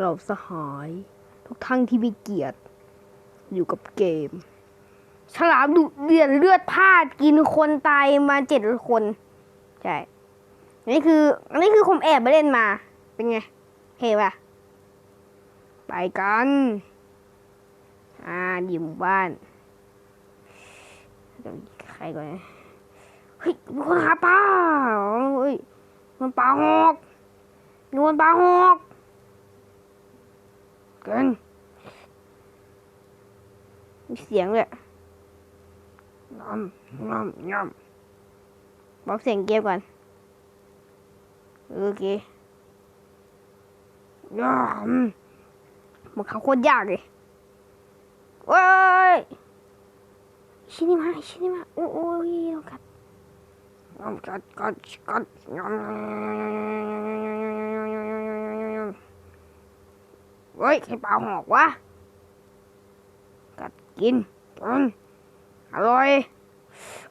เราสหายทุกทั้งที่มีเกียรติอยู่กับเกม ฉลามดุเดือดเลือดพลาดกินคนตายมาเจ็ดคน ใช่อันนี้คืออันนี้คือผมแอบไปเล่นมา เป็นไงเฮ้ป่ะไปกัน อ่าดีหมู่บ้านใครก่อนเฮ้ยมีคนหาปลาเฮ้ยมันปลาหอกมีคนปลาหอก เกิน มีเสียงเลยยำยำยำบอกเสียงเกมก่อนโอเคยำมันเขาโคตรยากเลยเว้ยชินิมาชินิมาโอ้โอ้ยต้องกัดยำกัดกัดกัดยำ เฮ้ยใครเปล่าหอกวะ กัดกินกินอร่อย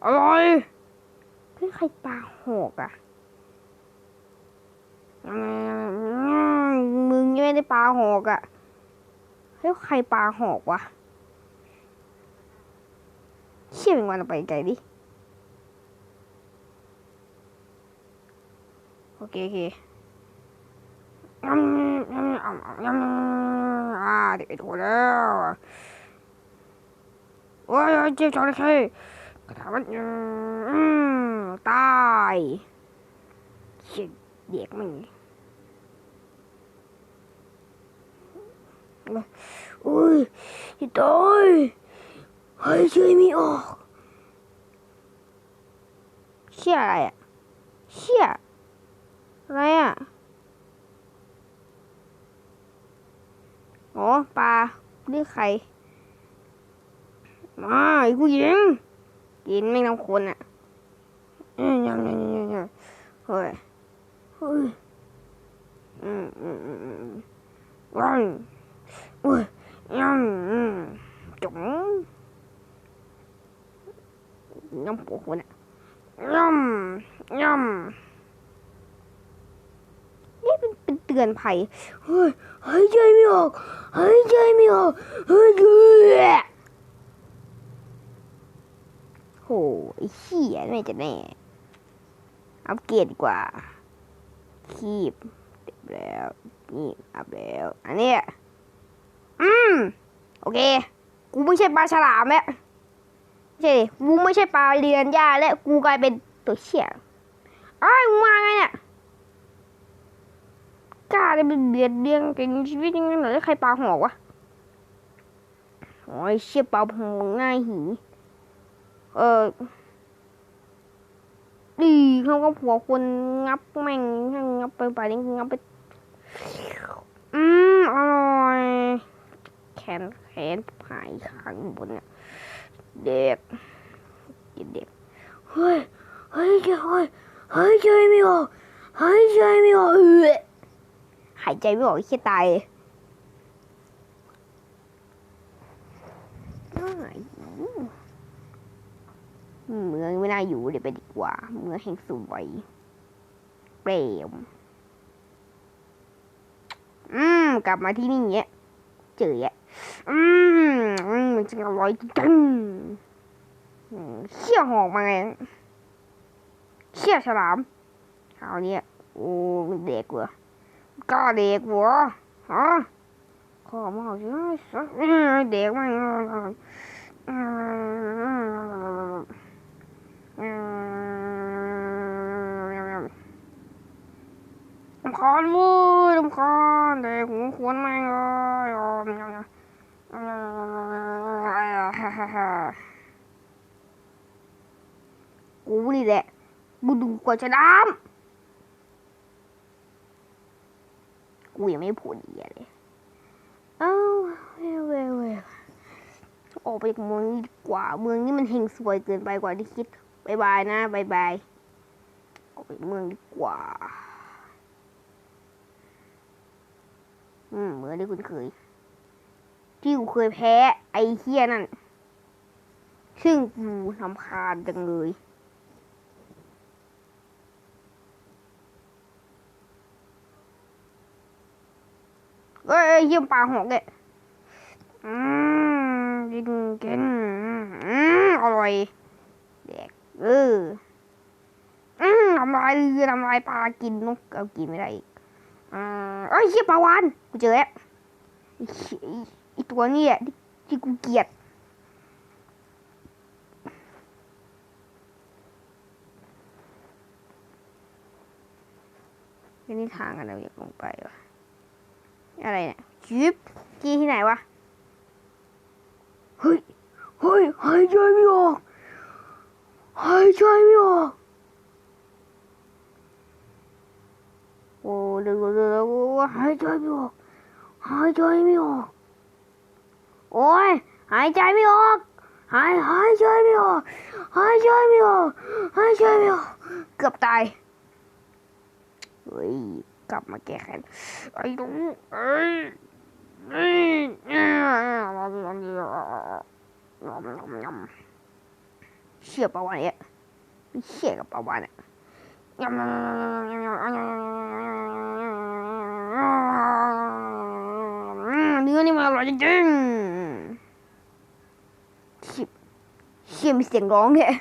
อร่อยเฮ้ยใครปลาหอกอะมึงยังไม่ได้ปลาหอกอะ่ะเฮ้ยใครปลาหอกวะเชี่ยเป็นวันไปไกลดิ โอเคโอเค ยำยำยำยำอ่าเด็กไปโถแล้วโอ้ยโอ้ยเจ็บจอเลยใครกระถางมันอืมตายเชี่ยเด็กมึงอุ้ยต้อยหายใจไม่ออกเชี่ยอะไรอะเชี่ยอะไรอะ อ๋อปลาเรียกใครมาไอ้ผู้หญิงกินไม่น้ำคนอะอืมยังยังยังยังเฮ้ยเฮ้ยอืมอืมอืมอืมว้าวอุ้ยยังอืมจุ๋มยำปูหัวน่ะยำยำ นี่เป็นเป็นเตือนภัยเฮ้ยหายใจไม่ออกหายใจไม่ออกเฮ้ยโหไอ้เหี้ยไม่จะแน่อัปเกรดดีกว่า คีบเรียบแล้วนี่อัพแล้ว อันนี้อืม โอเค กูไม่ใช่ปลาฉลามแล้วไม่ใช่ดิกูไม่ใช่ปลาเรียนหญ้าแล้วกูกลายเป็นตัวเชี่ยไอ้ยมึงมาไงเนี่ย กล้เป็นเบียดเบียนเก่งชีวิตยังไงเหรอแล้วใครปลาหอกวะโอ้ยเชี่ยปลาหอกง่ายหีเออดีเขาก็ผัวคนงับแม่งงับไปไปนี่งับไปอืมอร่อยแขนแขนหายข้างบนเนี่ยเด็กเด็กเฮ้ยเฮ้ยเฮ้ยหายใจไม่ออกหายใจไม่ออกเออ หายใจไม่ออกแค่ตายอ้ายเมืองไม่น่าอยู่เดี๋ยวไปดีกว่า เมืองแห่งสวยเปรมอืม กลับมาที่นี่เนี้ย เจอแยะอืมอืมมันจะอร่อยจังเชี่ยหอกมาไงเชี่ยฉลามคราเนี้ยโอ้มันเด็กเว่ะ กล้าเด็กเว่ะฮะขอมาเอาสิอืมเด็กไมันอืมลำคาญเว้ยลำคาญเด็กหูควรแม่งเลยอ๋อกูนี่แหละบูดูกว่าจะดำ กูยังไม่พูดดีเลย เอ้าเว้ยเว้ยเวออกไปจากเมืองนี้ดีกว่า เมืองนี้มันเฮงสวยเกินไปกว่าที่คิดบายบายนะบายบายออกไปเมืองดีกว่า อืมเหมือนที่คุณเคย ที่กูเคยแพ้ ไอ้เฮียนั่น ซึ่งกูทำคาญจังเลย เอ้ยเอ้ยเยี่ยมปลาหกเลยอืมกินกินอืมอร่อยแดกเอออืมทำลายเรือทำลายปลากินนกเอากินไม่ได้อีกอ่าเอ้ยเชี่ยปลาวานกูเจอแล้วไอ้เหี้ยไอ้ไอีตัวนี้อะที่กูเกลียดไม่นี่ทางกันเรอยากลงไปวะ อะไรเนี่ยชิปกี้ที่ไหนวะ เฮ้ย เฮ้ยหายใจไม่ออกหายใจไม่ออกโอ้ยวเดี๋ยวเดี๋ยวหายใจไม่ออกหายใจไม่ออกโอ้ยหายใจไม่ออกหายหายใจไม่ออกหายใจไม่ออกหายใจไม่ออกเกือบตายเฮ้ย กลับมาแก้แค้นไอ้ลุงเอ้ยเอ้ยเชี่ยประวะเนี่ยไม่เชี่ยกับประวะเนี่ยเนื้อนี่มันอร่อยจริงๆชี่ยเชี่ยมีเสียงร้องเนี่ย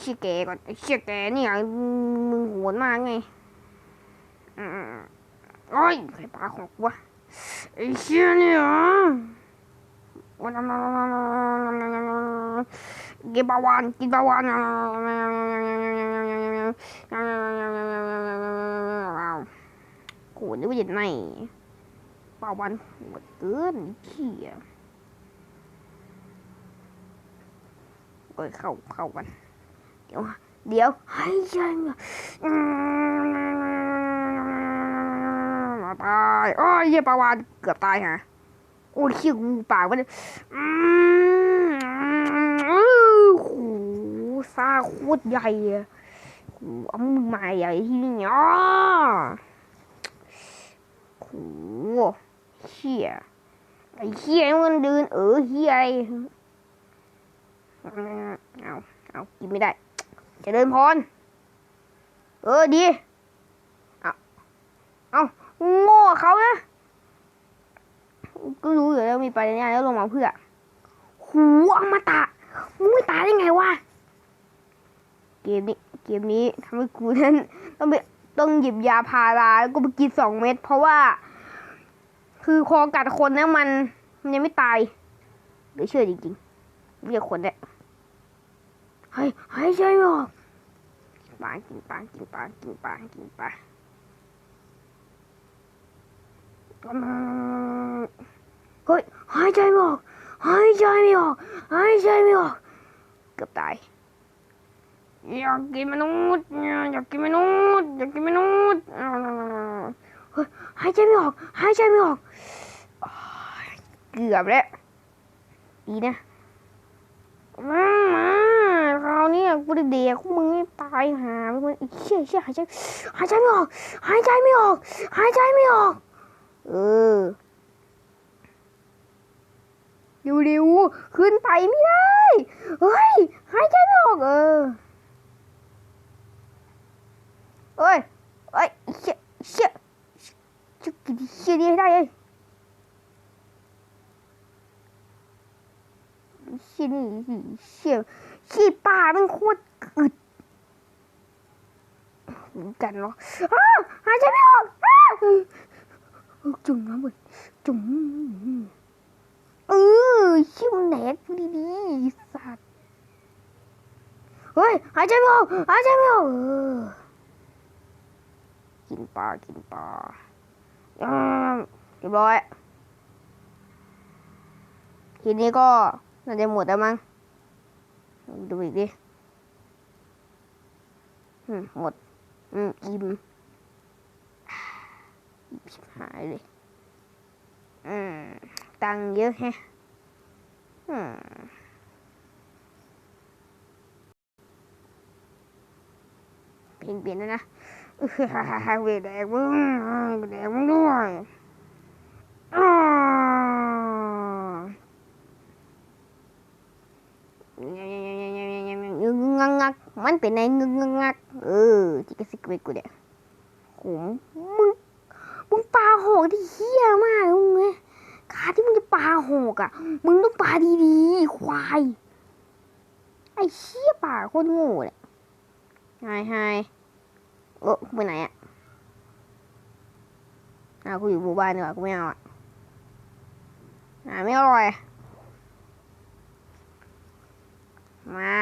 เชี่ยแกก่อนเชี่ยแกเนี่ยมึงโหดมากไงอืมโอ้ยใครปาของกูวะไอ้เชี่ยเนี่ยวันกินปลาวานกินปลาวานโหนึกว่าจะไหนปลาวานโหดเกินเขี้ยโอ้ยเข้า เดี๋ยวเดี๋ยวหายใจไออกอืมตายโอ้ยเหี้ยปลาวานเกือบตายฮะโอ้ยขี้กูปากมันอืมอื้อหูซาโคตรใหญ่อะเอามือมาใหญ่ที่นี่อ๋อโหเหี้ยไอ้เหี้ยมันเดินเออเหี้ยเอาเอากินไม่ได้ จะเดินพร เออดี เอาเอาโง่เขานะก็รู้อยู่แล้วมีประเนนี้แล้วลงมาเพื่อ หูอมตะมึงไม่ตายได้ไงวะ เกมนี้ เกมนี้ทำให้กูนั้นต้องไปต้องหยิบยาพาราแล้วก็ไปกินสองเม็ดเพราะว่า คือคอกัดคนนะมันมันยังไม่ตายเหรือเชื่อจริงๆเรียกคนได้เฮ้ยหายใจไม่ ออกกินปลากินปลากินปลากินปลากินปลาเฮ้ยหายใจไม่ออกหายใจไม่ออกหายใจไม่ออกเกือบตายอยากกินมนุษย์อยากกินมนุษย์อยากกินมนุษย์เฮ้ยหายใจไม่ออกหายใจไม่ออกเกือบแล้วดีนะมามา คราวนี้กูเด็กๆมึงไม่ตายหาไปมึงอ้เชี่ยเชี่ยหายใจหายใจไม่ออก หายใจไม่ออก หายใจไม่ออก เออเร็วๆขึ้นไปไม่ได้ เฮ้ย หายใจไม่ออกเออเอ้ยเอ้ยเชี่ยเชี่ยจะกินเชี่ยนี้ให้ได้เลยเชี่ยนี่เชี่ย ขี้ปลามันโคตรอึดเหมือนกันเนาะอ้าวหายใจไม่ออกจุ่มน้ำเว้ยจุ่มเออชิวแหนกดีๆสัตว์เฮ้ยหายใจไม่ออกหายใจไม่ออกกินปลากินปลาอ่าเรียบร้อยทีนี้ก็น่าจะหมดแล้วมั้ง ดูอีกดิหมด อืมอิ่มหายเลยอืมตังเยอะแฮะอืมเพลงเปลี่ยนแล้วนะเออฮ่าฮ่าฮ่าเวแดกมึงแดกมึงด้วยอ่า งักงัก มันเป็นในงึงงักเออจิกกะซิกเวกูเนี่ยโหมึงมึงปลาหอกที่เฮี้ยมากมึงไงการที่มึงจะปลาหอกอะ มึงต้องปลาดีๆควายไอ้เชี่ยปลาโคตรโง่เลยไฮไฮเออไปไหนอะอะกูอยู่หมู่บ้านดีกว่ากูไม่เอาอะอะไม่อร่อย มา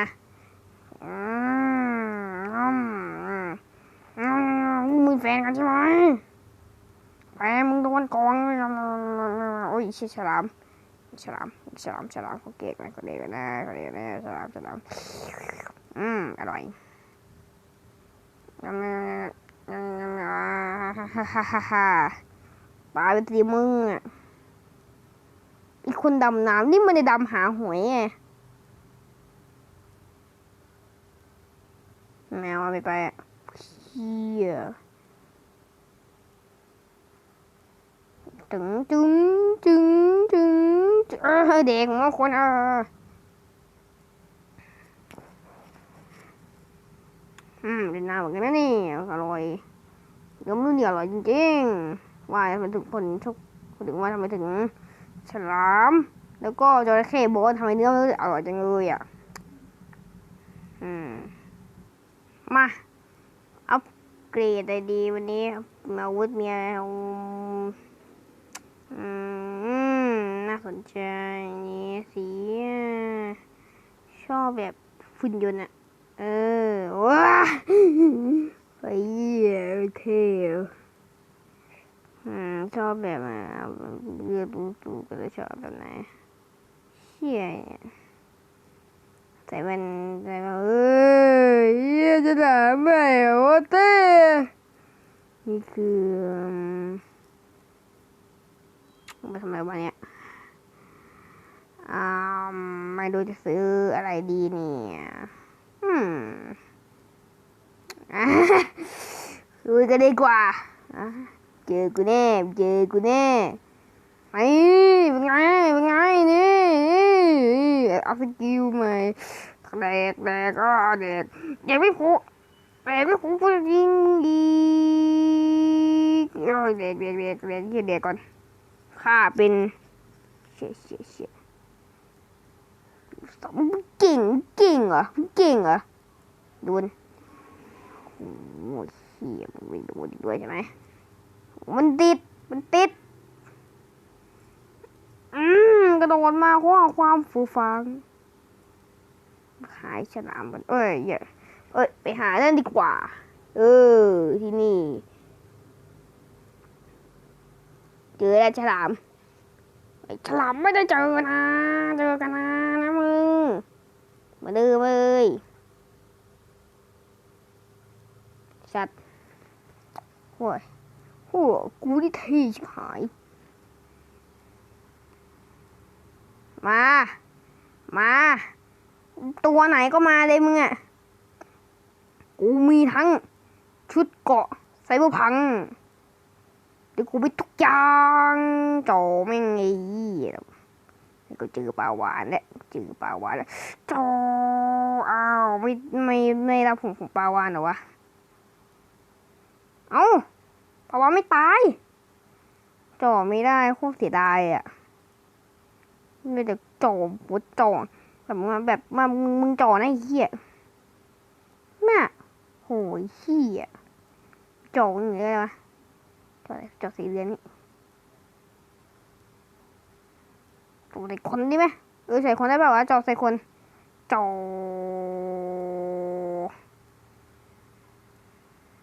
มึงแฟนกันใช่ไหมแฟนมึงโดนกองโอ้ยเชี่ยฉลามฉลามฉลามฉลามเขาเก่งนะเขาเด็กนะเขาเด็กนะฉลามฉลามอืมอร่อยอืมอืมฮ่าฮ่าฮ่าฮ่าฮ่าปลาไปตีมึงอะอีกคนดำน้ำนี่มันได้ดำหาหวยไง แมวเอาไปไปอะเฮียถึงจึงจึงจึงเออเด็กมาคนเอออืมเป็นน้ำเหมือนกันนะนี่อร่อยเดี๋ยวมื้อเดียวอร่อยจริงๆว่าทำไมถึงคนชกถึงว่าทำไมถึงฉลาม แล้วก็จระเข้บอกว่าทำไมเนื้อมันอร่อยจังเลยอะ อืม มาอัปเกรดอะไรดีวันนี้อาวุธมีอะไรอืมน่าสนใจนี่สีชอบแบบฝุ่นยนต์อะเออว้าไปเยี่ยเท่อืมชอบแบบเลือดปูปูก็เลยชอบแบบไหนเชี่ยเนี่ยใส่แว่นใส่แว่นเอ้ยเหี้ย จะด่าไม่โอเต้นี่คืออืมไปทำอะไรวะเนี่ยอ่าไม่รู้จะซื้ออะไรดีเนี่ยอืมอะคุยกันดีกว่าอะเจอกูแน่เจอกูแน่ไอ้เป็นไงเป็นไงนี่เอาสกิลใหม่ แดกแดกก็แดกแดกไม่ผูแดกไม่ผูก็ยิงอีโอ้ยแดกแดกแดกแดกยี่แดกก่อนข้าเป็นเชี่ยเชี่ยเชี่ยเก่งเก่งเหรอเก่งเหรอโดนโอ้ยเชี่ยมึงไม่โดนอีด้วยใช่ไหมมันติดมันติดอืมกระโดดมาเพราะความฟูฟัง ขายฉลามมันเอ้ยอย่าเอ้ยไปหานั่นดีกว่า เออ ที่นี่เจอแล้วฉลามไอ้ฉลามไม่ได้เจอนะ เจอกันนะนะมึง มาดื้อเลยสัตว์โว้ยโหกูนี่ทีชิบหาย มา มา ตัวไหนก็มาเลยมึงอะ กูมีทั้งชุดเกาะไซเบอร์พัง เดี๋ยวกูไปทุกอย่างจอแม่งไอ้ก็เจอปลาหวานแล้วเจอปลาหวานแล้วจออ้าวไม่ไม่ไม่รับผมของปลาหวานหรอวะ เอ้าปลาหวานไม่ตายจอไม่ได้โคตรเสียดายอะไม่แต่จอปวดจอ แบบมาแบบมามึงมึงจ่อนะไอ้เหี้ยน่ะโหยเหี้ยจ่ออย่างเงี้ยวะจ่อจ่อสีเหลืองนี่จ่อใส่คนได้ไหมเออใส่คนได้เปล่าวะจ่อใส่คนจ่อ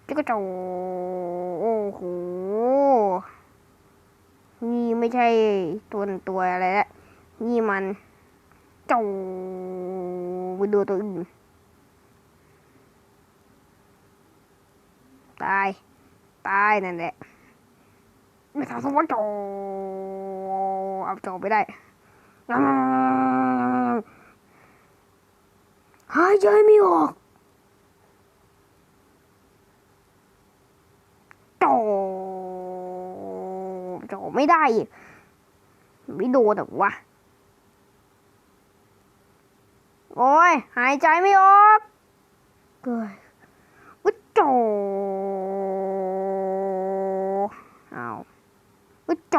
จะก็จ่อโอ้โหนี่ไม่ใช่ตัวตัวอะไรละนี่มัน จูไปดูตัวอื่นตาย ตายนั่นแหละ ไม่ทำสมว่าโจเอาโจไปได้หายใจไม่ออกโจโจไม่ได้ ไม่โดนหรอกวะ โอ้ย หายใจไม่ออกเกิดวิจโจอ้าววิจโจ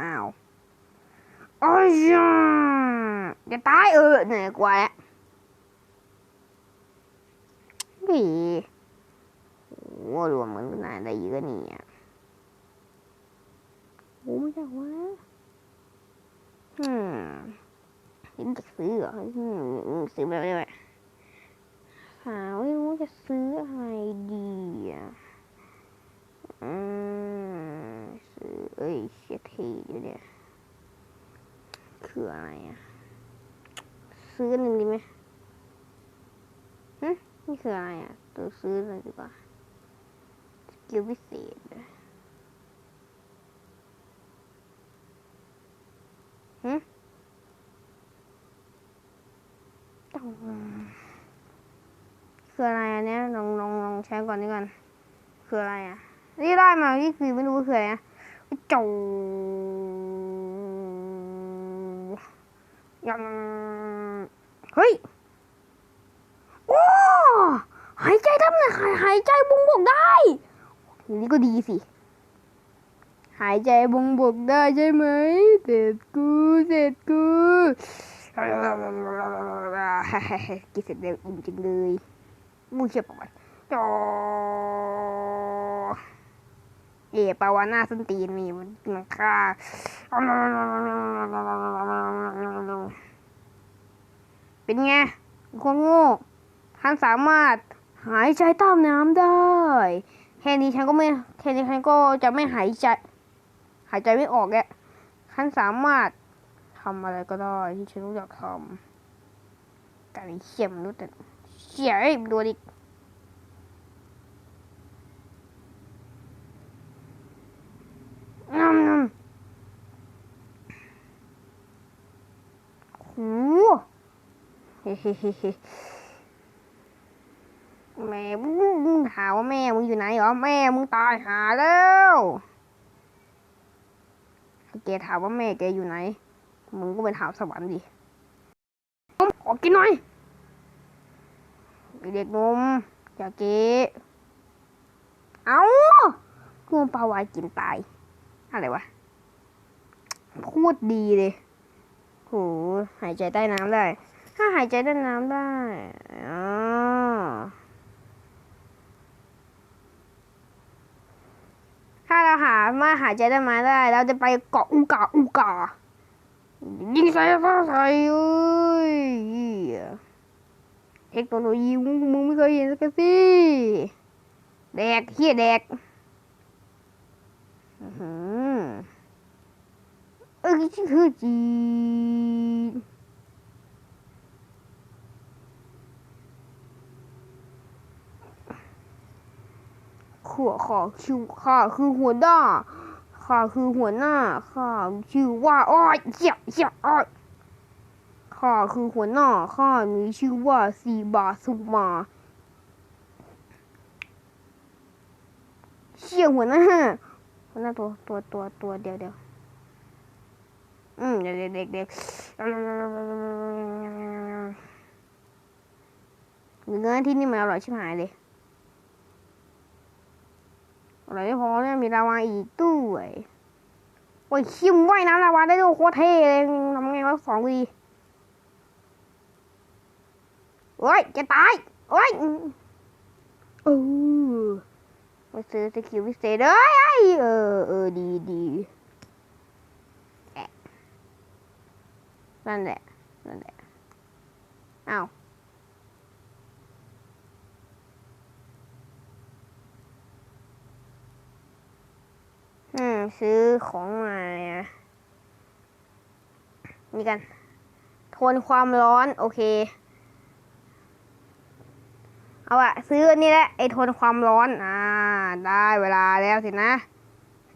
อ้าวโอ้ยจะตายเออเหนื่อยกว่าแล้วดีโอ้รวมมันก็น่าได้เยอะนี่อะโอ้ไม่ใช่วะอืม จะซื้อเหรอซื้อแบบนี้ไหมหาไม่รู้จะซื้ออะไรดีอะอืมซื้อเอ้ยเชียทีอยู่เนี่ยคืออะไรอะ ซื้อหนึ่งดีไหมฮึนี่คืออะไรอะ ตัวซื้อเลยดีกว่าสกิลพิเศษฮึ ต้อง คืออะไรอันเนี้ยลองลองลองใช้ก่อนดีก่อนคืออะไรอะ นี่ได้มาที่คือไม่รู้คืออะไรนะโจยังเฮ้ยโอ้หายใจทำไงหายหายใจบงบกได้อย่างนี้ก็ดีสิ หายใจบงบกได้ใช่ไหมเสร็จกูเสร็จกู กินเสร็จเร็วอิ่มจังเลยมูเชียบออกไปจอเอ๋ปาวาน่าส้นตีนนี่มันหลังคาเป็นไงคนโง่ท่านสามารถหายใจใต้น้ำได้ แค่นี้ฉันก็ไม่แค่นี้ฉันก็จะไม่หายใจ หายใจไม่ออกแกท่านสามารถำอะไรก็ได้ที่ฉันรู้อยากทำการเขี่ยมนุษย์เขี่ยไอ้ดูดิหูเฮ้เฮ้เฮ้แม่มึงหาว่าแม่มึงอยู่ไหนเหรอแม่มึงตายหาแล้วแกถามว่าแม่แกอยู่ไหน มึงก็ไปถามสวรรค์ดิขอกินหน่อย เด็กนมอย่าเกะเอางวงปลาวายกินตาย อะไรวะ พูดดีเลยโหหายใจใต้น้ำได้ ถ้าหายใจใต้น้ำได้อ๋อถ้าเราหามาหายใจใต้น้ำได้ เราจะไปเกาะอูกาอูกา ยิงใส่ฟ้าใส่เอ้ยเทคโนโลยีมึงมึงไม่เคยเห็นสักสิแดกเฮียแดกอื้อหือเอ้ยคือจีขัวขอคิวข้าคือหัวหน้า ข้าคือหัวหน้า ข้าชื่อว่าอ้อยเจียเจียอ้อยข้าคือหัวหน้า ข้ามีชื่อว่าซีบาสุมาเชี่ยหัวหน้าหัวหน้าตัวตัวตัวตัวเดียวเดียวอืมเด็กเด็กเด็กเด็กเนื้อที่นี่มันอร่อยชิบหายเลย อะไรไม่พอเนี่ยมีลาวาอีกด้วยโอ้ยคิมว่ายน้ำลาวาได้ด้วยโคตรเท่เลยทำไงวะสองวีโอ้ยจะตายโอ้ยเออไปซื้อสกิลพิเศษเลยไอ้เออเออดีดีนั่นแหละนั่นแหละอ้าว อืม ซื้อของมาเนี่ยนี่กัน ทนความร้อน โอเค เอาอะซื้ออันนี้แหละ ไอ้ทนความร้อน อ่า ได้เวลาแล้วสินะ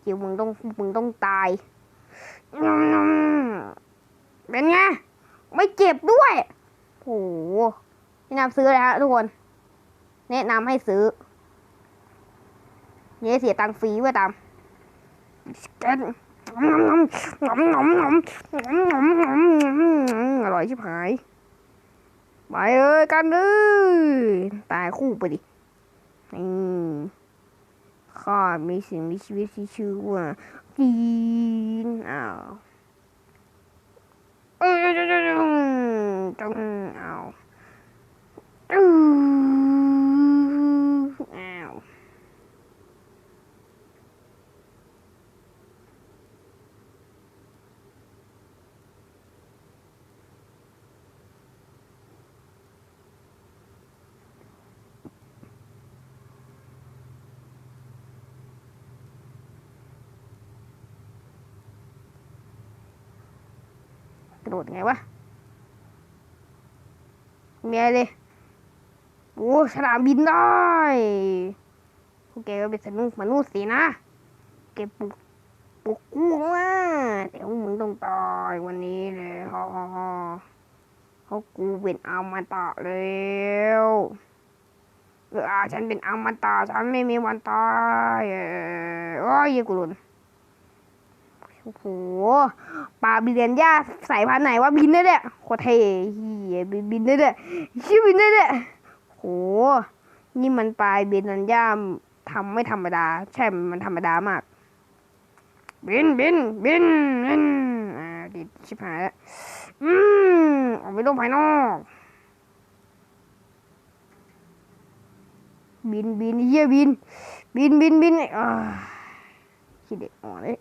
จิ๋วมึงต้องมึงต้องตายอืมเป็นไง ไม่เจ็บด้วยโหแนะนำซื้อเลยฮะทุกคน แนะนำให้ซื้อเนี่ยเสียตังค์ฟรีไว้ตาม กันอร่อยชิบหาย ไปเอ้ยกันเลยตายคู่ไปดินี่ข้ามีสิ่งมีชีวิตที่ชื่อว่าจีนอ้าวจังอ้าว โดดไงวะเมียเลยโอ้ฉลามบินได้พวกแกก็เป็นสนุกมนุษย์สินะแกปลุกปลุกกูว่าเดี๋ยวมึงต้องตายวันนี้เลยฮ่าฮ่าฮ่าเพรากูเป็นอมตะแล้วเออฉันเป็นอมตะฉันไม่มีวันตายเออโอ้ยกูหลุน โอ้โหปลาบินเรียนย่าสายพันธุ์ไหนว่าบินได้เนี่ยโคเทเฮียบินบินได้เนี่ยชื่อบินได้เนี่ยโหนี่มันปลายบินนันย่าทำไม่ธรรมดา ใช่มันธรรมดามาก บินบินบินบินอ่าดิชิบหายแล้วอืมออกไปโลกภายนอกบินบินเฮียบิน บินบินบินอ่าขี้เด็กอ่อนเลย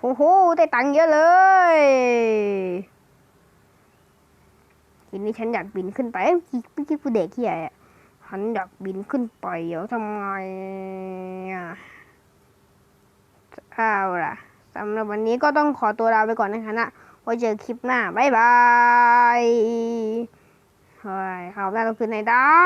โอ้โห ได้ตังค์เยอะเลย ทีนี้ฉันอยากบินขึ้นไปเอ้ยเมื่อกี้กูเด็กที่ไหนอะฉันอยากบินขึ้นไปเดี๋ยวทำไงอะเอาล่ะสำหรับวันนี้ก็ต้องขอตัวลาไปก่อนนะคะนะไว้เจอคลิปหน้า บ๊ายบายเฮ้ยข่าวหน้าต้องคืนไหนได้